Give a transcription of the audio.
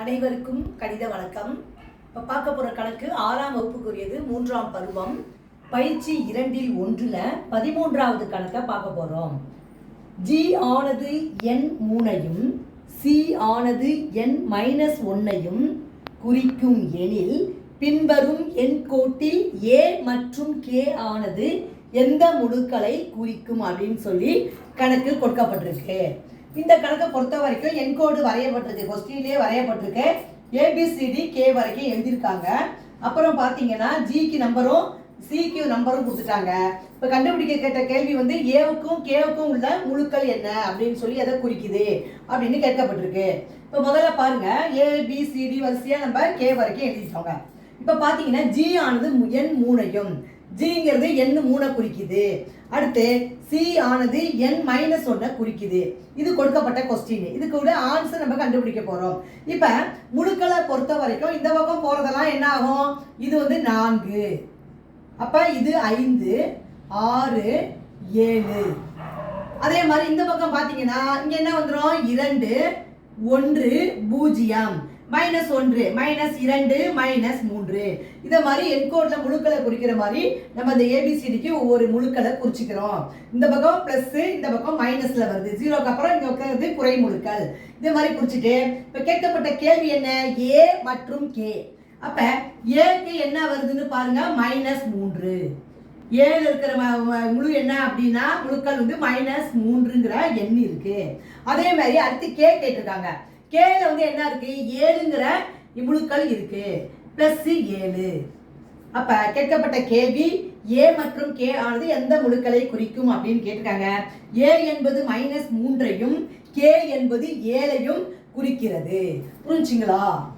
அனைவருக்கும் கணித வணக்கம். இப்போ பார்க்க போகிற கணக்கு ஆறாம் வகுப்புக்குரியது மூன்றாம் பருவம். பயிற்சி இரண்டில் ஒன்றில் பதிமூன்றாவது கணக்கை பார்க்க போகிறோம் ஜி ஆனது எண் மூணையும் சி ஆனது எண் மைனஸ் ஒன்னையும் குறிக்கும் எனில் பின்வரும் என் கோட்டில் ஏ மற்றும் கே ஆனது எந்த முழுக்களை குறிக்கும் அப்படின்னு சொல்லி கணக்கு கொடுக்கப்பட்டிருக்கு. இந்த கணக்கை பொறுத்த வரைக்கும் என்கோடு வரையப்பட்டிருக்கு. கொஸ்டின்லேயே வரையப்பட்டிருக்கு. ஏபிசிடி கே வரைக்கும் எழுதியிருக்காங்க. அப்புறம் பார்த்தீங்கன்னா ஜிக்கு நம்பரும் சிக்கு நம்பரும் கொடுத்துட்டாங்க. இப்போ கண்டுபிடிக்க கேட்ட கேள்வி வந்து ஏவுக்கும் கேவுக்கும் உள்ள முழுக்கள் என்ன அப்படின்னு சொல்லி எதை குறிக்குது அப்படின்னு கேட்கப்பட்டிருக்கு. இப்போ முதல்ல பாருங்க. ஏபிசிடி வரிசையாக நம்ம கே வரைக்கும் எழுதிட்டோங்க இப்போ பார்த்தீங்கன்னா ஜி ஆனது எண் மூணையும். ஜிங்கிறது எண் மூணை குறிக்குது. அடுத்து சி ஆனது என் மைனஸ் ஒன்றை குறிக்குது. இது கொடுக்கப்பட்ட கொஸ்டின் இதுக்கு கூட ஆன்சர் நம்ம கண்டுபிடிக்க போகிறோம் இப்போ முழுக்களை பொறுத்த வரைக்கும் இந்த பக்கம் போகிறதெல்லாம் என்ன ஆகும்? இது வந்து நான்கு. அப்போ இது ஐந்து ஆறு ஏழு. அதே மாதிரி இந்த பக்கம் பார்த்தீங்கன்னா இங்கே என்ன வந்துடும் இரண்டு ஒன்று பூஜ்ஜியம். மைனஸ் ஒன்று மைனஸ் இரண்டு மைனஸ் மூன்று. இதை மாதிரி என்கோட்ல முழுக்களை குறிக்கிற மாதிரி நம்ம இந்த ஏபிசிடிக்கு ஒவ்வொரு முழுக்களை குறிச்சிக்கிறோம். இந்த பக்கம் பிளஸ் இந்த பக்கம் மைனஸில் வருது. ஜீரோக்கு அப்புறம் இங்கே இருக்கிறது குறை முழுக்கள். இதே மாதிரி குறிச்சிட்டு இப்போ கேட்கப்பட்ட கேள்வி என்ன? ஏ மற்றும் கே அப்போ ஏக்கு என்ன வருதுன்னு பாருங்க மைனஸ் மூன்று. ஏழு இருக்கிற முழு என்ன அப்படின்னா முழுக்கள் வந்து மைனஸ் மூன்றுங்கிற எண் இருக்கு. அதே மாதிரி அடுத்து கே கேட்டிருக்காங்க. கேல வந்து என்ன இருக்கு? ஏழுங்கிற முழுக்கள் இருக்கு. பிளஸ் ஏழு. அப்ப கேட்கப்பட்ட கேள்வி ஏ மற்றும் கே ஆனது எந்த முழுக்களை குறிக்கும் அப்படின்னு கேட்டிருக்காங்க. ஏ என்பது மைனஸ் மூன்றையும் கே என்பது ஏழையும் குறிக்கிறது. புரிஞ்சுங்களா?